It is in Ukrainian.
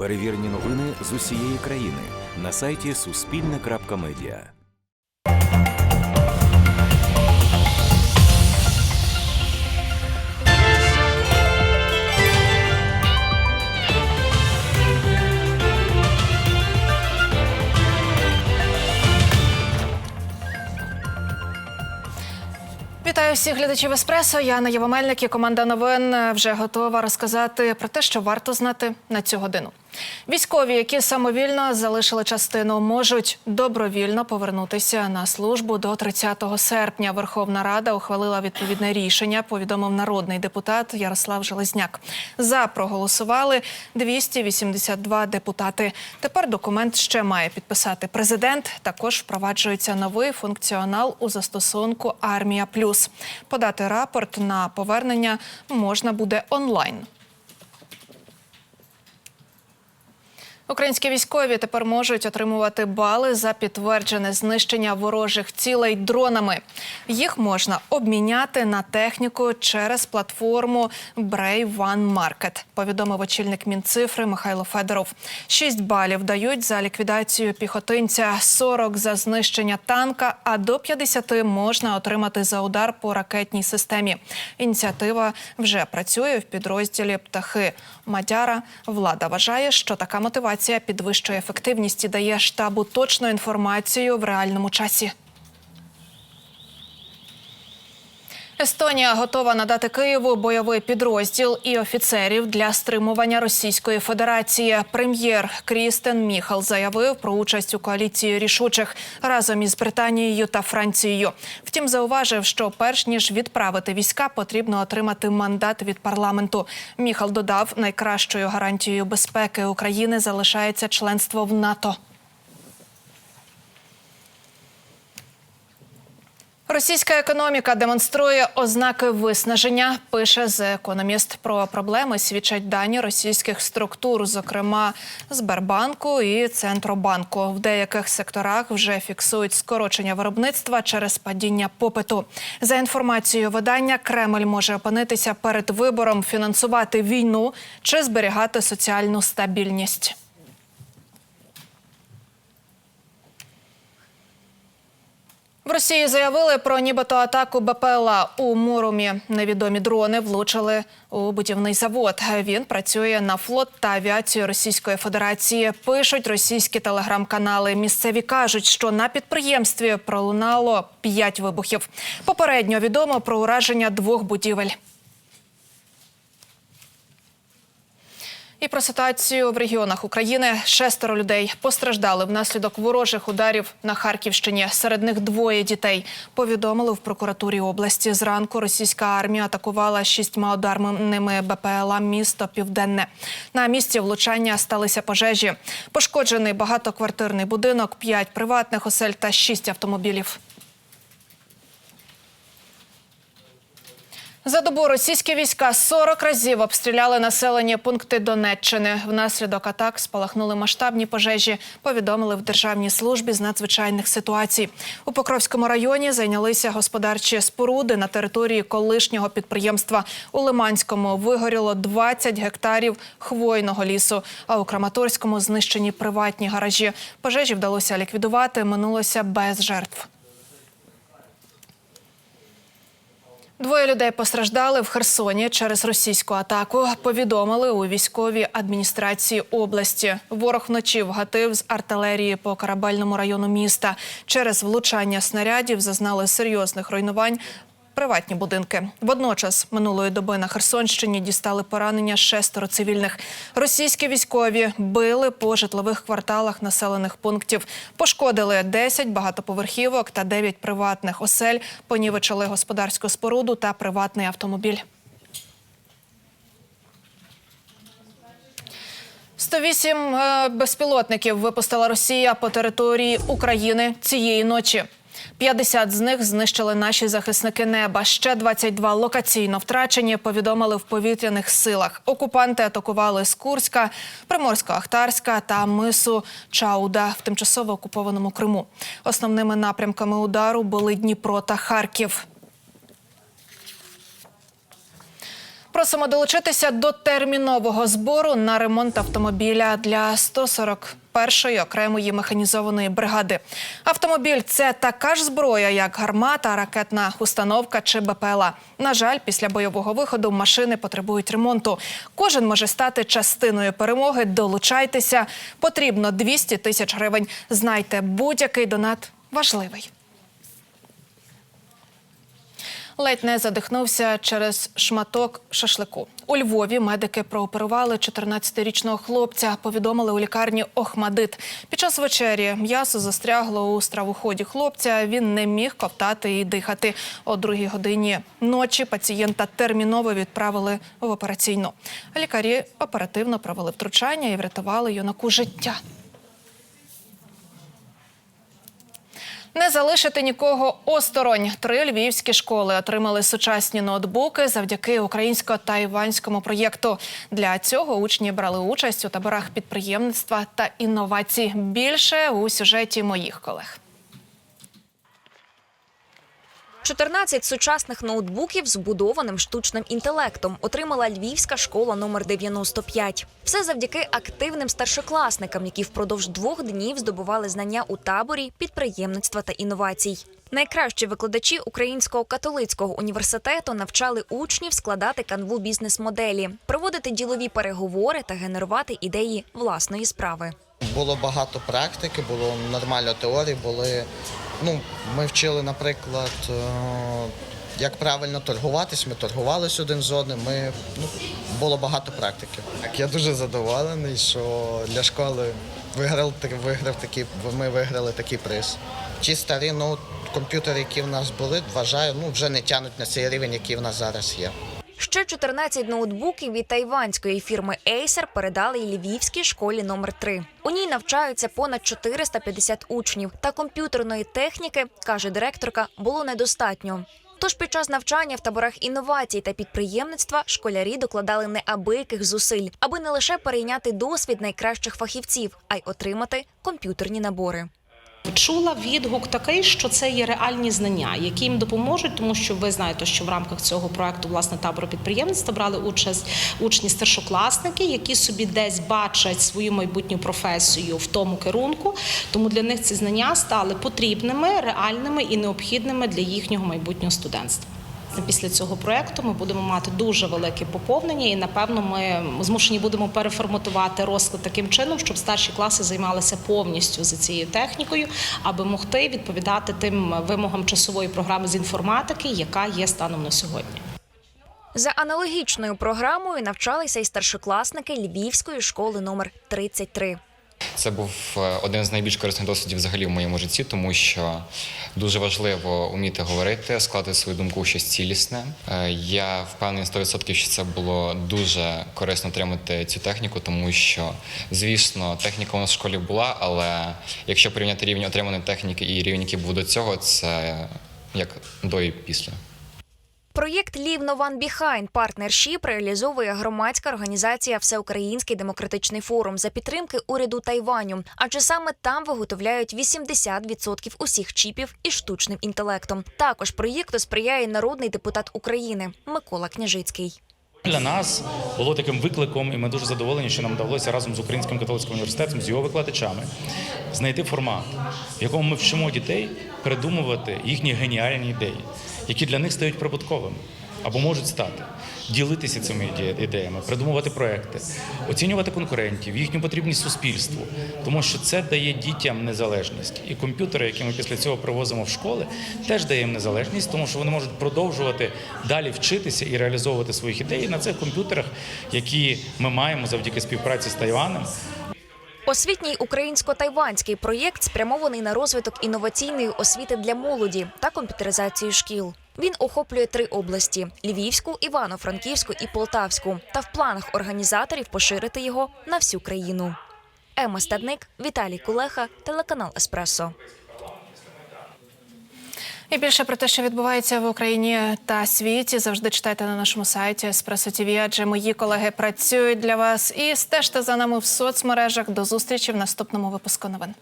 Перевірені новини з усієї країни на сайті Суспільне.Медіа. Вітаю всіх глядачів еспресо. Я Анна Євомельник і команда новин вже готова розказати про те, що варто знати на цю годину. Військові, які самовільно залишили частину, можуть добровільно повернутися на службу до 30 серпня. Верховна Рада ухвалила відповідне рішення. Повідомив народний депутат Ярослав Железняк. За проголосували 282 депутати. Тепер документ ще має підписати президент. Також впроваджується новий функціонал у застосунку Армія Плюс. Подати рапорт на повернення можна буде онлайн. Українські військові тепер можуть отримувати бали за підтверджене знищення ворожих цілей дронами. Їх можна обміняти на техніку через платформу Brave One Market, повідомив очільник Мінцифри Михайло Федоров. Шість балів дають за ліквідацію піхотинця, 40 за знищення танка, а до 50 можна отримати за удар по ракетній системі. Ініціатива вже працює в підрозділі птахи. Мадяра влада вважає, що така мотивація підвищує ефективність і дає штабу точну інформацію в реальному часі. Естонія готова надати Києву бойовий підрозділ і офіцерів для стримування Російської Федерації. Прем'єр Крістен Міхал заявив про участь у коаліції рішучих разом із Британією та Францією. Втім, зауважив, що перш ніж відправити війська, потрібно отримати мандат від парламенту. Міхал додав, найкращою гарантією безпеки України залишається членство в НАТО. Російська економіка демонструє ознаки виснаження. Пише The Economist. Про проблеми свідчать дані російських структур, зокрема Сбербанку і Центробанку. В деяких секторах вже фіксують скорочення виробництва через падіння попиту. За інформацією видання, Кремль може опинитися перед вибором фінансувати війну чи зберігати соціальну стабільність. В Росії заявили про нібито атаку БПЛА у Муромі. Невідомі дрони влучили у будівний завод. Він працює на флот та авіацію Російської Федерації. Пишуть російські телеграм-канали. Місцеві кажуть, що на підприємстві пролунало п'ять вибухів. Попередньо відомо про ураження двох будівель. І про ситуацію в регіонах України шестеро людей постраждали внаслідок ворожих ударів на Харківщині. Серед них двоє дітей. Повідомили в прокуратурі області. Зранку російська армія атакувала шістьма ударними БПЛА місто Південне. На місці влучання сталися пожежі. Пошкоджений багатоквартирний будинок, п'ять приватних осель та шість автомобілів. За добу російські війська 40 разів обстріляли населені пункти Донеччини. Внаслідок атак спалахнули масштабні пожежі. Повідомили в державній службі з надзвичайних ситуацій. У Покровському районі зайнялися господарчі споруди на території колишнього підприємства. У Лиманському вигоріло 20 гектарів хвойного лісу. А у Краматорському знищені приватні гаражі. Пожежі вдалося ліквідувати. Минулося без жертв. Двоє людей постраждали в Херсоні через російську атаку. Повідомили у військовій адміністрації області. Ворог вночі вгатив з артилерії по корабельному району міста. Через влучання снарядів зазнали серйозних руйнувань. Приватні будинки водночас минулої доби на Херсонщині дістали поранення шестеро цивільних. Російські військові били по житлових кварталах населених пунктів. Пошкодили 10 багатоповерхівок та 9 приватних осель. Понівечили господарську споруду та приватний автомобіль. 108 е, безпілотників випустила Росія по території України цієї ночі. 50 з них знищили наші захисники неба. Ще 22 локаційно втрачені. Повідомили в повітряних силах. Окупанти атакували з Курська, Приморсько-Ахтарська та мису Чауда в тимчасово окупованому Криму. Основними напрямками удару були Дніпро та Харків. Просимо долучитися до термінового збору на ремонт автомобіля для 141-ї окремої механізованої бригади. Автомобіль це така ж зброя, як гармата, ракетна установка чи БПЛА. На жаль, після бойового виходу машини потребують ремонту. Кожен може стати частиною перемоги. Долучайтеся. Потрібно 200 тисяч гривень. Знайте, будь-який донат важливий. Ледь не задихнувся через шматок шашлику. У Львові медики прооперували 14-річного хлопця. Повідомили у лікарні Охмадит. Під час вечері м'ясо застрягло у стравоході хлопця. Він не міг ковтати і дихати. О другій годині ночі пацієнта терміново відправили в операційну. Лікарі оперативно провели втручання і врятували юнаку життя. Не залишити нікого осторонь. Три львівські школи отримали сучасні ноутбуки завдяки українсько-тайванському проєкту. Для цього учні брали участь у таборах підприємництва та інновацій. Більше у сюжеті моїх колег. 14 сучасних ноутбуків з вбудованим штучним інтелектом отримала львівська школа номер 95. Все завдяки активним старшокласникам, які впродовж двох днів здобували знання у таборі підприємництва та інновацій. Найкращі викладачі Українського католицького університету навчали учнів складати канву бізнес-моделі, проводити ділові переговори та генерувати ідеї власної справи. Було багато практики, було нормально теорії, були. Ну, ми вчили, наприклад, е, як правильно торгуватись, ми торгувалися один з одним. Ми, ну, було багато практики. Я дуже задоволений, що для школи виграв, виграв такий, ми виграли такий приз. Ті старі ну, комп'ютери, які в нас були, вважаю, ну, вже не тягнуть на цей рівень, який в нас зараз є. Ще 14 ноутбуків від тайванської фірми Acer передали львівській школі номер 3 У ній навчаються понад 450 учнів. Та комп'ютерної техніки, каже директорка, було недостатньо. Тож під час навчання в таборах інновацій та підприємництва школярі докладали неабияких зусиль, аби не лише перейняти досвід найкращих фахівців, а й отримати комп'ютерні набори. Чула відгук такий, що це є реальні знання, які їм допоможуть, тому що ви знаєте, що в рамках цього проекту власне табору підприємництва брали участь учні старшокласники, які собі десь бачать свою майбутню професію в тому керунку. Тому для них ці знання стали потрібними, реальними і необхідними для їхнього майбутнього студентства. Після цього проекту ми будемо мати дуже велике поповнення, і напевно ми змушені будемо переформатувати розклад таким чином, щоб старші класи займалися повністю за цією технікою, аби могти відповідати тим вимогам часової програми з інформатики, яка є станом на сьогодні. За аналогічною програмою навчалися й старшокласники Львівської школи номер 33. Це був е, один з найбільш корисних досвідів взагалі в моєму житті, тому що дуже важливо вміти говорити, складати свою думку у щось цілісне. Е, Я впевнений 100%, що це було дуже корисно отримати цю техніку, тому що, звісно, техніка у нас в школі була, але якщо порівняти рівень отриманої техніки і рівень, який був до цього, це як до і після. Проєкт Leave No One Behind Partnership реалізовує громадська організація Всеукраїнський демократичний форум за підтримки уряду Тайваню. Адже саме там виготовляють 80% усіх чіпів із штучним інтелектом. Також проєкту сприяє народний депутат України Микола Княжицький. Для нас було таким викликом, і ми дуже задоволені, що нам вдалося разом з Українським католицьким університетом, з його викладачами, знайти формат, в якому ми вчимо дітей придумувати їхні геніальні ідеї, які для них стають прибутковими або можуть стати, ділитися цими іде- ідеями, придумувати проекти, оцінювати конкурентів, їхню потрібність суспільству, тому що це дає дітям незалежність. І комп'ютери, які ми після цього привозимо в школи, теж дає їм незалежність, тому що вони можуть продовжувати далі вчитися і реалізовувати своїх ідей на цих комп'ютерах, які ми маємо завдяки співпраці з Тайванем. Освітній українсько-тайванський проєкт спрямований на розвиток інноваційної освіти для молоді та комп'ютеризацію шкіл. Він охоплює три області: Львівську, Івано-Франківську і Полтавську. Та в планах організаторів поширити його на всю країну. Ема Стадник, Віталій Кулеха, телеканал Еспресо. І більше про те, що відбувається в Україні та світі, завжди читайте на нашому сайті Espresso TV, адже мої колеги працюють для вас і стежте за нами в соцмережах. До зустрічі в наступному випуску новин.